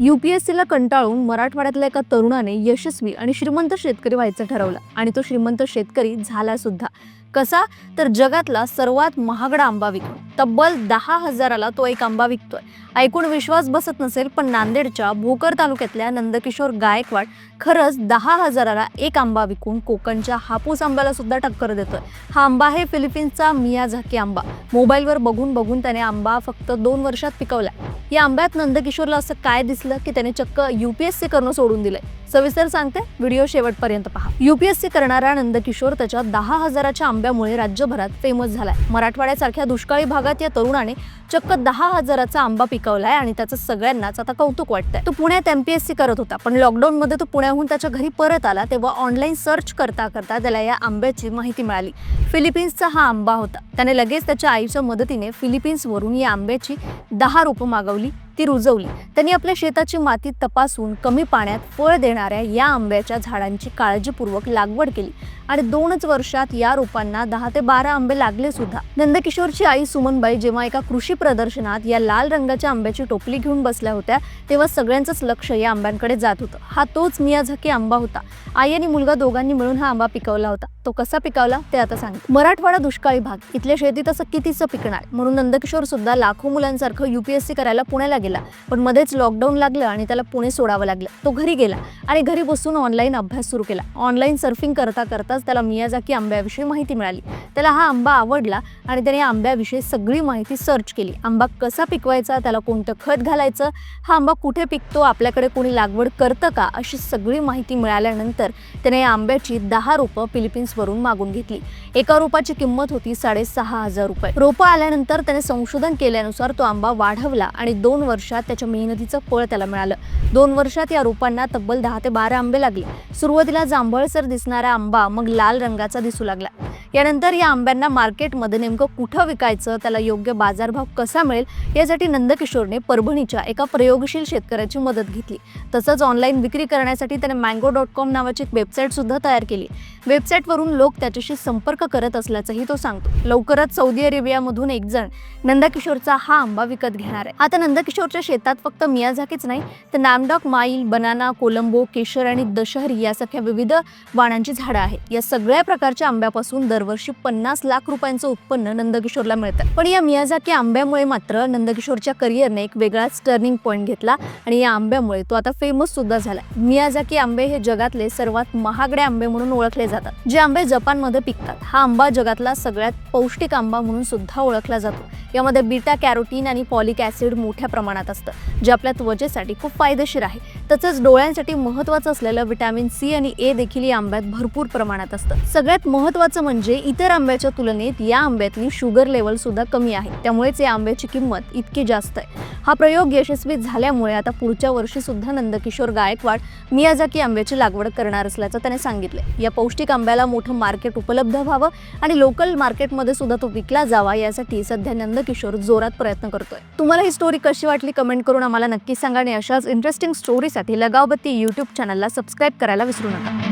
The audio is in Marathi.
यू पी एस सीला कंटाळून मराठवाड्यातल्या एका तरुणाने यशस्वी आणि श्रीमंत शेतकरी व्हायचं ठरवलं. आणि तो श्रीमंत शेतकरी झाला सुद्धा कसा? तर जगातला सर्वात महागडा आंबा विकतो. तब्बल दहा हजाराला तो एक आंबा विकतोय. ऐकून विश्वास बसत नसेल पण नांदेडच्या भोकर तालुक्यातल्या नंदकिशोर गायकवाड खरंच दहा हजाराला एक आंबा विकून कोकणच्या हापूस आंब्याला सुद्धा टक्कर देतोय. हा आंबा आहे फिलिपिन्सचा मियाझाकी आंबा. मोबाईलवर बघून बघून त्याने आंबा फक्त दोन वर्षात पिकवला या आंब्यात नंदकिशोरला असं काय दिसलं की त्याने चक्क युपीएससी करणं सोडून दिलंय? सविस्तर सांगते व्हिडिओ शेवटपर्यंत पहा. युपीएससी करणारा नंदकिशोर त्याच्या दहा हजाराच्या आंब्यामुळे राज्यभरात फेमस झालाय. मराठवाड्यासारख्या दुष्काळी भागात या तरुणाने चक्क दहा हजाराचा आंबा पिकवलाय आणि त्याचं सगळ्यांनाच आता कौतुक वाटतंय. तो पुण्यात एमपीएससी करत होता पण लॉकडाऊन मध्ये तो पुण्याहून त्याच्या घरी परत आला तेव्हा ऑनलाईन सर्च करता करता त्याला या आंब्याची माहिती मिळाली. फिलिपिन्सचा हा आंबा होता. त्याने लगेच त्याच्या आईच्या मदतीने फिलिपिन्सवरून या आंब्याची दहा रोपं मागवली. ती रुजवली. त्यांनी आपल्या शेताची माती तपासून कमी पाण्यात फळ देणाऱ्या या आंब्याच्या झाडांची काळजीपूर्वक लागवड केली आणि दोनच वर्षात या रोपांना दहा ते बारा आंबे लागले सुद्धा. नंदकिशोरची आई सुमनबाई जेव्हा एका कृषी प्रदर्शनात या लाल रंगाच्या आंब्याची टोपली घेऊन बसल्या होत्या तेव्हा सगळ्यांचंच लक्ष या आंब्यांकडे जात होतं. हा तोच मियाझकी आंबा होता. आई आणि मुलगा दोघांनी मिळून हा आंबा पिकवला होता. तो कसा पिकवला ते आता सांग मराठवाडा दुष्काळी भाग. इथल्या शेतीत असं कितीचं पिकणार? म्हणून नंदकिशोर सुद्धा लाखो मुलांसारखं युपीएससी करायला पुण्याला गेला. पण मध्येच लॉकडाऊन लागलं आणि त्याला पुणे सोडावं लागलं. तो घरी गेला आणि घरी बसून ऑनलाईन अभ्यास सुरू केला. ऑनलाईन सर्फिंग करता करताच त्याला मियाजाकी आंब्याविषयी माहिती मिळाली. त्याला हा आंबा आवडला आणि त्याने आंब्याविषयी सगळी माहिती सर्च केली. आंबा कसा पिकवायचा त्याला कोणतं खत घालायचं हा आंबा कुठे पिकतो आपल्याकडे कोणी लागवड करतं का अशी सगळी माहिती मिळाल्यानंतर त्याने या आंब्याची दहा रोपं फिलिपिन्सवरून मागून घेतली. एका रोपाची किंमत होती साडेसहा हजार रुपये. रोपं आल्यानंतर त्याने संशोधन केल्यानुसार तो आंबा वाढवला आणि दोन वर्ष वर्षात त्याच्या मेहनतीचं फळ त्याला मिळालं. दोन वर्षात या रोपांना तब्बल दहा ते बारा आंबे लागले. सुरुवातीला जांभळसर दिसणारा आंबा मग लाल रंगाचा दिसू लागला. यानंतर या आंब्यांना मार्केटमध्ये नेमकं कुठं विकायचं त्याला योग्य बाजारभाव कसा मिळेल यासाठी नंदकिशोरने परभणीच्या एका प्रयोगशील शेतकऱ्याची मदत घेतली. तसंच ऑनलाईन विक्री करण्यासाठी त्याने मँगो डॉट कॉम नावाची एक वेबसाईट सुद्धा तयार केली. वेबसाईटवरून लोक त्याच्याशी संपर्क करत असल्याचंही तो सांगतो. लवकरच सौदी अरेबियामधून एक जण नंदकिशोरचा हा आंबा विकत घेणार आहे. आता नंदकिशोरच्या शेतात फक्त मियाझाकीच नाही तर नामडॉक माईल बनाना कोलंबो केशर आणि दशहरी यासारख्या विविध वाणांची झाडं आहेत. या सगळ्या प्रकारच्या आंब्यापासून दरवर्षी पन्नास लाख रुपयांचं उत्पन्न नंदकिशोरला मिळतं. पण या मियाझाकी आंब्यामुळे मात्र नंदकिशोरच्या करिअरने एक वेगळाच टर्निंग पॉईंट घेतला आणि या आंब्यामुळे तो आता फेमस सुद्धा झाला. मियाझाकी आंबे हे जगातले सर्वात महागडे आंबे म्हणून ओळखले जातात. जे आंबे जपानमध्ये पिकतात. हा आंबा जगातला सगळ्यात पौष्टिक आंबा म्हणून सुद्धा ओळखला जातो. यामध्ये बीटा कॅरोटीन आणि पॉलिक ऍसिड मोठ्या प्रमाणात असतं जे आपल्या त्वचेसाठी खूप फायदेशीर आहे. तसंच डोळ्यांसाठी महत्त्वाचं असलेलं विटॅमिन सी आणि ए देखील या आंब्यात भरपूर प्रमाणात असतं. सगळ्यात महत्त्वाचं म्हणजे इतर आंब्याच्या तुलनेत या आंब्यातली शुगर लेवल सुद्धा कमी आहे. त्यामुळेच या आंब्याची किंमत इतकी जास्त आहे. हा प्रयोग यशस्वी झाल्यामुळे आता पुढच्या वर्षी सुद्धा नंदकिशोर गायकवाड मियाजाकी आंब्याची लागवड करणार असल्याचं त्याने सांगितलं या पौष्टिक आंब्याला मोठं मार्केट उपलब्ध व्हावं आणि लोकल मार्केटमध्ये सुद्धा तो विकला जावा यासाठी सध्या नंदकिशोर जोरात प्रयत्न करतोय. तुम्हाला ही स्टोरी कशी वाटली कमेंट करून आम्हाला नक्की सांगा आणि अशाच इंटरेस्टिंग स्टोरीसाठी लगावबत्ती यूट्यूब चॅनलला सबस्क्राईब करायला विसरू नका.